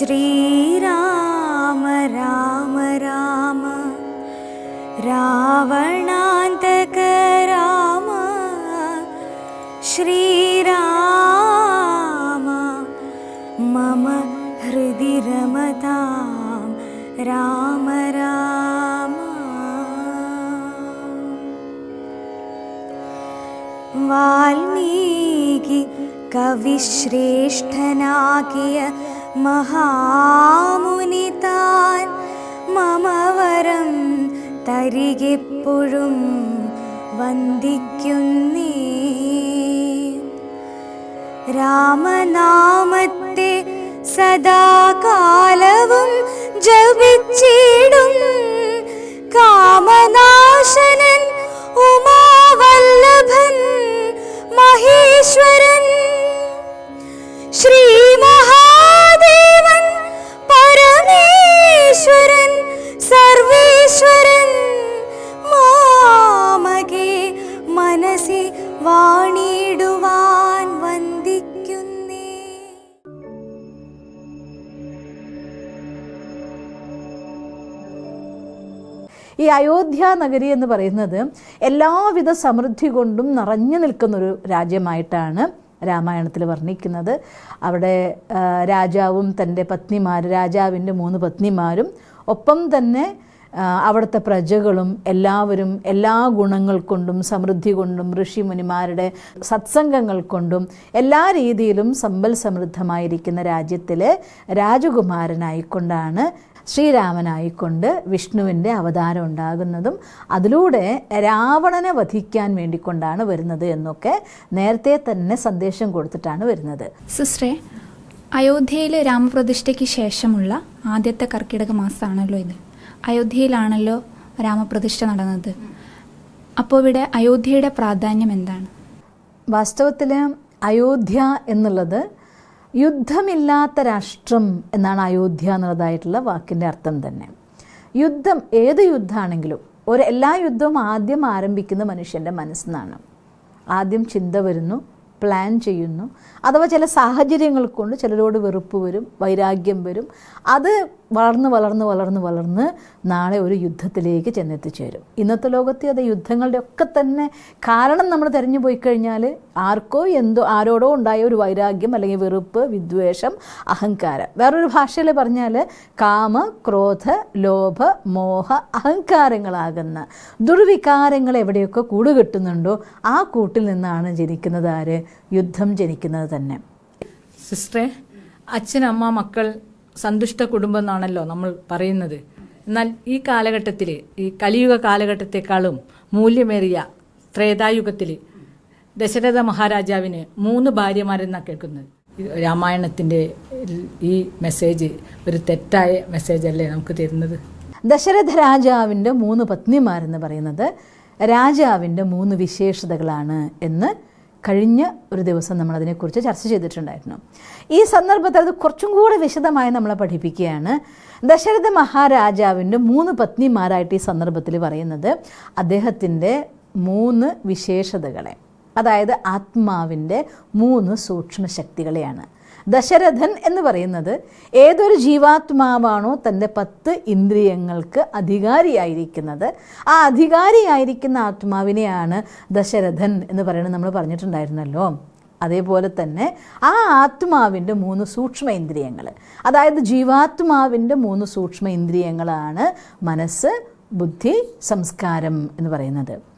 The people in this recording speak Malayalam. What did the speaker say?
श्रीराम राम राम। रावणान्तक राम। श्रीराम मम हृदि रमतां राम राम। वाल्मीकि कविश्रेष्ठनाकिय മഹാമുനിതാൻ മമവരം തരികെപ്പോഴും വന്ദിക്കുന്നേ. രാമനാമത്തെ സദാകാലവും ജപിച്ചിടും. കാമനാശനൻ ഉമാവല്ലഭൻ മഹേശ്വരൻ വാണിടുവാൻ വന്ദിക്കുന്നേ. ഈ അയോധ്യ നഗരി എന്ന് പറയുന്നത് എല്ലാവിധ സമൃദ്ധി കൊണ്ടും നിറഞ്ഞു നിൽക്കുന്നൊരു രാജ്യമായിട്ടാണ് രാമായണത്തിൽ വർണിക്കുന്നത്. അവിടെ രാജാവും തന്റെ പത്നിമാർ രാജാവിന്റെ മൂന്ന് പത്നിമാരും ഒപ്പം തന്നെ അവിടുത്തെ പ്രജകളും എല്ലാവരും എല്ലാ ഗുണങ്ങൾ കൊണ്ടും സമൃദ്ധി കൊണ്ടും ഋഷിമുനിമാരുടെ സത്സംഗങ്ങൾ കൊണ്ടും എല്ലാ രീതിയിലും സമ്പൽ സമൃദ്ധമായിരിക്കുന്ന രാജ്യത്തിലെ രാജകുമാരനായിക്കൊണ്ടാണ് ശ്രീരാമനായിക്കൊണ്ട് വിഷ്ണുവിന്റെ അവതാരം ഉണ്ടാകുന്നതും അതിലൂടെ രാവണനെ വധിക്കാൻ വേണ്ടിക്കൊണ്ടാണ് വരുന്നത് എന്നൊക്കെ നേരത്തെ തന്നെ സന്ദേശം കൊടുത്തിട്ടാണ് വരുന്നത്. സിസ്റ്ററെ അയോധ്യയിലെ രാമപ്രതിഷ്ഠയ്ക്ക് ശേഷമുള്ള ആദ്യത്തെ കർക്കിടക മാസമാണല്ലോ ഇത്. അയോധ്യയിലാണല്ലോ രാമപ്രതിഷ്ഠ നടന്നത്. അപ്പോൾ ഇവിടെ അയോധ്യയുടെ പ്രാധാന്യം എന്താണ്? വാസ്തവത്തിൽ അയോധ്യ എന്നുള്ളത് യുദ്ധമില്ലാത്ത രാഷ്ട്രം എന്നാണ് അയോധ്യ എന്നുള്ളതായിട്ടുള്ള വാക്കിന്റെ അർത്ഥം തന്നെ. യുദ്ധം ഏത് യുദ്ധമാണെങ്കിലും ഒരു എല്ലാ യുദ്ധവും ആദ്യം ആരംഭിക്കുന്ന മനുഷ്യന്റെ മനസ്സിനാണ് ആദ്യം ചിന്ത വരുന്നു പ്ലാൻ ചെയ്യുന്നു അഥവാ ചില സാഹചര്യങ്ങൾ കൊണ്ട് ചിലരോട് വെറുപ്പ് വരും വൈരാഗ്യം വരും. അത് വളർന്ന് വളർന്ന് വളർന്ന് വളർന്ന് നാളെ ഒരു യുദ്ധത്തിലേക്ക് ചെന്നെത്തിച്ചേരും. ഇന്നത്തെ ലോകത്തെ അത് യുദ്ധങ്ങളുടെ ഒക്കെ തന്നെ കാരണം നമ്മൾ തിരഞ്ഞു പോയി കഴിഞ്ഞാൽ ആർക്കോ എന്തോ ആരോടോ ഉണ്ടായ ഒരു വൈരാഗ്യം അല്ലെങ്കിൽ വെറുപ്പ് വിദ്വേഷം അഹങ്കാരം. വേറൊരു ഭാഷയിൽ പറഞ്ഞാൽ കാമ ക്രോധ ലോഭ മോഹ അഹങ്കാരങ്ങളാകുന്ന ദുർവികാരങ്ങൾ എവിടെയൊക്കെ കൂടുകെട്ടുന്നുണ്ടോ ആ കൂട്ടിൽ നിന്നാണ് ജനിക്കുന്നത് ആര്? യുദ്ധം ജനിക്കുന്നത് തന്നെ. സിസ്റ്ററെ അച്ഛനമ്മ മക്കൾ സന്തുഷ്ട കുടുംബം എന്നാണല്ലോ നമ്മൾ പറയുന്നത്. എന്നാൽ ഈ കാലഘട്ടത്തിൽ ഈ കലിയുഗ കാലഘട്ടത്തെക്കാളും മൂല്യമേറിയ ത്രേതായുഗത്തിൽ ദശരഥ മഹാരാജാവിന് മൂന്ന് ഭാര്യമാരെന്നാണ് കേൾക്കുന്നത്. രാമായണത്തിന്റെ ഈ മെസ്സേജ് ഒരു തെറ്റായ മെസ്സേജ് അല്ലേ നമുക്ക് തരുന്നത്? ദശരഥ രാജാവിന്റെ മൂന്ന് പത്നിമാരെന്ന് പറയുന്നത് രാജാവിന്റെ മൂന്ന് വിശേഷതകളാണ് എന്ന് കഴിഞ്ഞ ഒരു ദിവസം നമ്മൾ അതിനെക്കുറിച്ച് ചർച്ച ചെയ്തിട്ടുണ്ടായിരുന്നു. ഈ സന്ദർഭത്തിൽ അത് കുറച്ചും കൂടെ വിശദമായി നമ്മളെ പഠിപ്പിക്കുകയാണ്. ദശരഥ മഹാരാജാവിന്റെ മൂന്ന് പത്നിമാരായിട്ട് ഈ സന്ദർഭത്തിൽ പറയുന്നത് അദ്ദേഹത്തിന്റെ മൂന്ന് വിശേഷതകളെ അതായത് ആത്മാവിന്റെ മൂന്ന് സൂക്ഷ്മ ശക്തികളെയാണ് ദശരഥൻ എന്ന് പറയുന്നത് ഏതൊരു ജീവാത്മാവാണോ തന്റെ പത്ത് ഇന്ദ്രിയങ്ങൾക്ക് അധികാരിയായിരിക്കുന്നത്. ആ അധികാരിയായിരിക്കുന്ന ആത്മാവിനെയാണ് ദശരഥൻ എന്ന് പറയുന്നത് നമ്മൾ പറഞ്ഞിട്ടുണ്ടായിരുന്നല്ലോ. അതേപോലെ തന്നെ ആ ആത്മാവിന്റെ മൂന്ന് സൂക്ഷ്മ ഇന്ദ്രിയങ്ങൾ അതായത് ജീവാത്മാവിന്റെ മൂന്ന് സൂക്ഷ്മ ഇന്ദ്രിയങ്ങളാണ് മനസ്സ് ബുദ്ധി സംസ്കാരം എന്ന് പറയുന്നത്.